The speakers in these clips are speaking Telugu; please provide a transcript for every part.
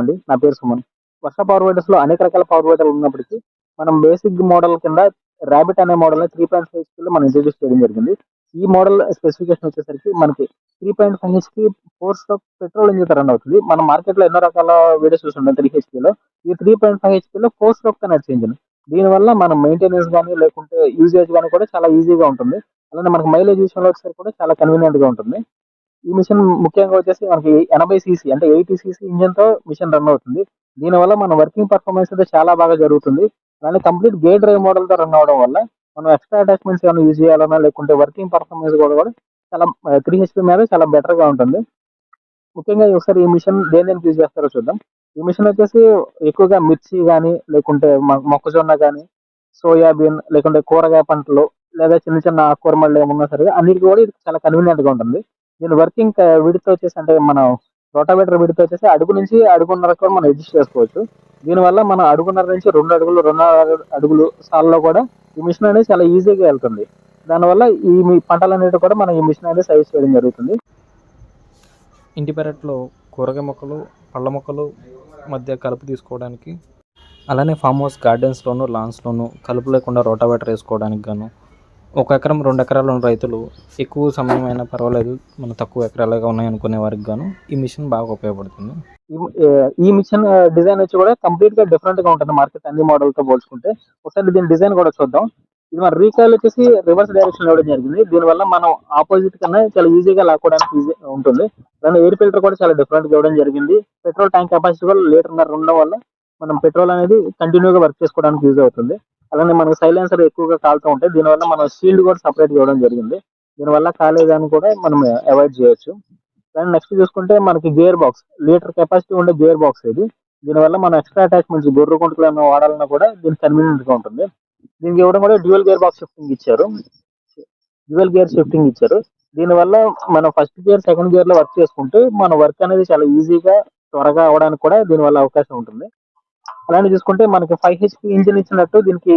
అండి. నా పేరు సుమన్. వర్ష పవర్ వైడర్స్లో అనేక రకాల పవర్ వైడర్లు ఉన్నప్పటికీ మనం బేసిక్ మోడల్ కింద ర్యాబిట్ అనే model three point five HP లో మనం ఇంట్రడ్యూస్ చేయడం జరిగింది. ఈ మోడల్ స్పెసిఫికేషన్ వచ్చేసరికి మనకి three point five HP four stroke petrol engine run అవుతుంది. మన మార్కెట్లో ఎన్నో రకాల వీడియోస్ చూస్తుంటాం త్రీ హెచ్పీ లో. ఈ త్రీ పాయింట్ ఫైవ్ హెచ్పీ లో ఫోర్ స్ట్రోక్ కనెక్ట్ నడిచే ఇంజిన్ దీనివల్ల మనం మెయింటెనెన్స్ కానీ లేకుంటే యూజేజ్ కానీ కూడా చాలా ఈజీగా ఉంటుంది. అలానే మనకి మైలేజ్ విషయంలో వచ్చేసరికి కూడా చాలా కన్వీనియంట్గా ఉంటుంది. ఈ మిషన్ ముఖ్యంగా వచ్చేసి మనకి ఎనభై సీసీ అంటే ఎయిటీ సీసీ ఇంజిన్తో మిషన్ రన్ అవుతుంది. దీనివల్ల మన వర్కింగ్ పర్ఫార్మెన్స్ అయితే చాలా బాగా జరుగుతుంది. అలానే కంప్లీట్ గేర్ డ్రైవ్ మోడల్తో రన్ అవడం వల్ల మనం ఎక్స్ట్రా అటాచ్మెంట్స్ ఏమైనా యూజ్ చేయాలన్నా లేకుంటే వర్కింగ్ పర్ఫార్మెన్స్ కూడా కూడా చాలా త్రీ హెచ్పీ మీద చాలా బెటర్గా ఉంటుంది. ముఖ్యంగా ఒకసారి ఈ మిషన్ దేని దేనికి యూజ్ చేస్తారో చూద్దాం. ఈ మిషన్ వచ్చేసి ఎక్కువగా మిర్చి కానీ లేకుంటే మొక్కజొన్న కానీ సోయాబీన్ లేకుంటే కూరగాయ పంటలు లేదా చిన్న చిన్న ఆకుకూరమళ్ళు ఏమన్నా సరే అన్నిటికీ కూడా ఇది చాలా కన్వీనియంట్గా ఉంటుంది. దీని వర్కింగ్ విడితో వచ్చేసి అంటే మనం రోటావేటర్ విడితో వచ్చేసి అడుగు నుంచి అడుగున్నర కూడా మనం అడ్జస్ట్ చేసుకోవచ్చు. దీనివల్ల మనం అడుగున్నర నుంచి రెండు అడుగులు రెండు అడుగులు సాల్లో కూడా ఈ మిషన్ అనేది చాలా ఈజీగా వెళ్తుంది. దానివల్ల ఈ మీ పంటలన్నిటి కూడా మనం ఈ మిషన్ అనేది సర్వీస్ చేయడం జరుగుతుంది. ఇంటి పెరట్లో కూరగాయ మొక్కలు పళ్ళ మొక్కలు మధ్య కలుపు తీసుకోవడానికి అలానే ఫామ్ హౌస్ గార్డెన్స్లోను లాన్స్లోను కలుపు లేకుండా రోటావేటర్ వేసుకోవడానికి గాను ఒక ఎకరం రెండు ఎకరాలు ఉన్న రైతులు ఎక్కువ సమయం అయినా పర్వాలేదు. మన తక్కువ ఎకరాలుగా ఉన్నాయనుకునే వారికి గాను ఈ మిషన్ బాగా ఉపయోగపడుతుంది. ఈ- మిషన్ డిజైన్ వచ్చి కూడా కంప్లీట్గా డిఫరెంట్గా ఉంటుంది మార్కెట్ అన్ని మోడల్తో పోల్చుకుంటే. ఒకసారి దీని డిజైన్ కూడా చూద్దాం. ఇది మన రీకాల్ వచ్చేసి రివర్స్ డైరెక్షన్ ఇవ్వడం జరిగింది. దీనివల్ల మనం ఆపోజిట్ కన్నా చాలా ఈజీగా లాక్కోవడానికి ఈజీ ఉంటుంది. దాని ఎయిర్ ఫిల్టర్ కూడా చాలా డిఫరెంట్గా ఇవ్వడం జరిగింది. పెట్రోల్ ట్యాంక్ కెపాసిటీ కూడా లీటర్ ఉండడం వల్ల మనం పెట్రోల్ అనేది కంటిన్యూగా వర్క్ చేసుకోవడానికి యూజ్ అవుతుంది. అలానే మనకి సైలెన్సర్ ఎక్కువగా కాలుతూ ఉంటాయి దీనివల్ల మనం షీల్డ్ కూడా సపరేట్ ఇవ్వడం జరిగింది. దీనివల్ల కాలేదాన్ని కూడా మనం అవాయిడ్ చేయొచ్చు. దాన్ని నెక్స్ట్ చూసుకుంటే మనకి గేర్ బాక్స్ లీటర్ కెపాసిటీ ఉండే గేర్ బాక్స్ ఇది. దీనివల్ల మనం ఎక్స్ట్రా అటాచ్మెంట్స్ గొర్రె కుంటలు ఏమైనా వాడాలన్నా కూడా దీనికి కన్వీనియంట్గా ఉంటుంది. దీనికి ఇవ్వడం కూడా డ్యూయల్ గేర్ బాక్స్ షిఫ్టింగ్ ఇచ్చారు. డ్యూయల్ గేర్ షిఫ్టింగ్ ఇచ్చారు. దీనివల్ల మనం ఫస్ట్ గేర్ సెకండ్ గేర్లో వర్క్ చేసుకుంటే మన వర్క్ అనేది చాలా ఈజీగా త్వరగా అవడానికి కూడా దీనివల్ల అవకాశం ఉంటుంది. అలానే చూసుకుంటే మనకి ఫైవ్ హెచ్పి ఇంజిన్ ఇచ్చినట్టు దీనికి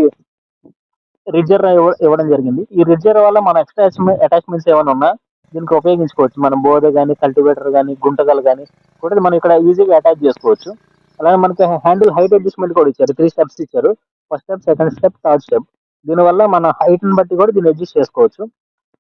రిజర్ ఇవ్వడం జరిగింది. ఈ రిజర్ వల్ల మన ఎక్స్ట్రా అటాచ్మెంట్స్ ఏమైనా ఉన్నా దీనికి ఉపయోగించుకోవచ్చు. మనం బోధ కానీ కల్టివేటర్ కానీ గుంటగలు కానీ కూడా మనం ఇక్కడ ఈజీగా అటాచ్ చేసుకోవచ్చు. అలాగే మనకి హ్యాండిల్ హైట్ అడ్జస్ట్మెంట్ కూడా ఇచ్చారు. త్రీ స్టెప్స్ ఇచ్చారు. First step second step third step దీనివల్ల మన హైట్ని బట్టి కూడా దీన్ని అడ్జస్ట్ చేసుకోవచ్చు.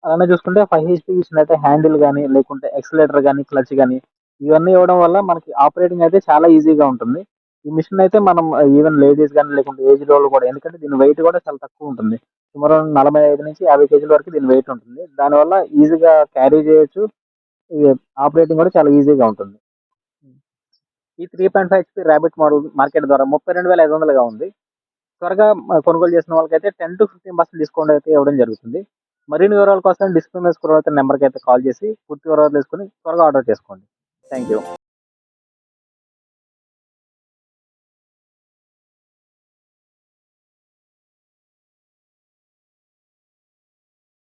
అలానే చూసుకుంటే ఫైవ్ హెచ్పి ఇచ్చినట్టే హ్యాండిల్ కానీ లేకుంటే ఎక్సలేటర్ కానీ క్లచ్ కానీ ఇవన్నీ ఇవ్వడం వల్ల మనకి ఆపరేటింగ్ అయితే చాలా ఈజీగా ఉంటుంది. ఈ మిషన్ అయితే మనం ఈవెన్ లేడీస్ కానీ లేకుంటే ఏజ్ వాళ్ళు కూడా ఎందుకంటే దీని వెయిట్ కూడా చాలా తక్కువ ఉంటుంది. సుమారు నలభై ఐదు నుంచి యాభై కేజీల వరకు దీని వెయిట్ ఉంటుంది. దానివల్ల ఈజీగా క్యారీ చేయొచ్చు. ఆపరేటింగ్ కూడా చాలా ఈజీగా ఉంటుంది. ఈ three point five HP rabbit model market ద్వారా ముప్పై రెండు వేల ఐదు వందలుగా ఉంది. త్వరగా కొనుగోలు చేసిన వాళ్ళకైతే ten to fifteen percent discount అయితే ఇవ్వడం జరుగుతుంది. మరిన్ని వివరాల కోసం డిస్ప్లే నెంబర్కి అయితే కాల్ చేసి పూర్తి వివరాలు తీసుకుని త్వరగా ఆర్డర్ చేసుకోండి. Thank you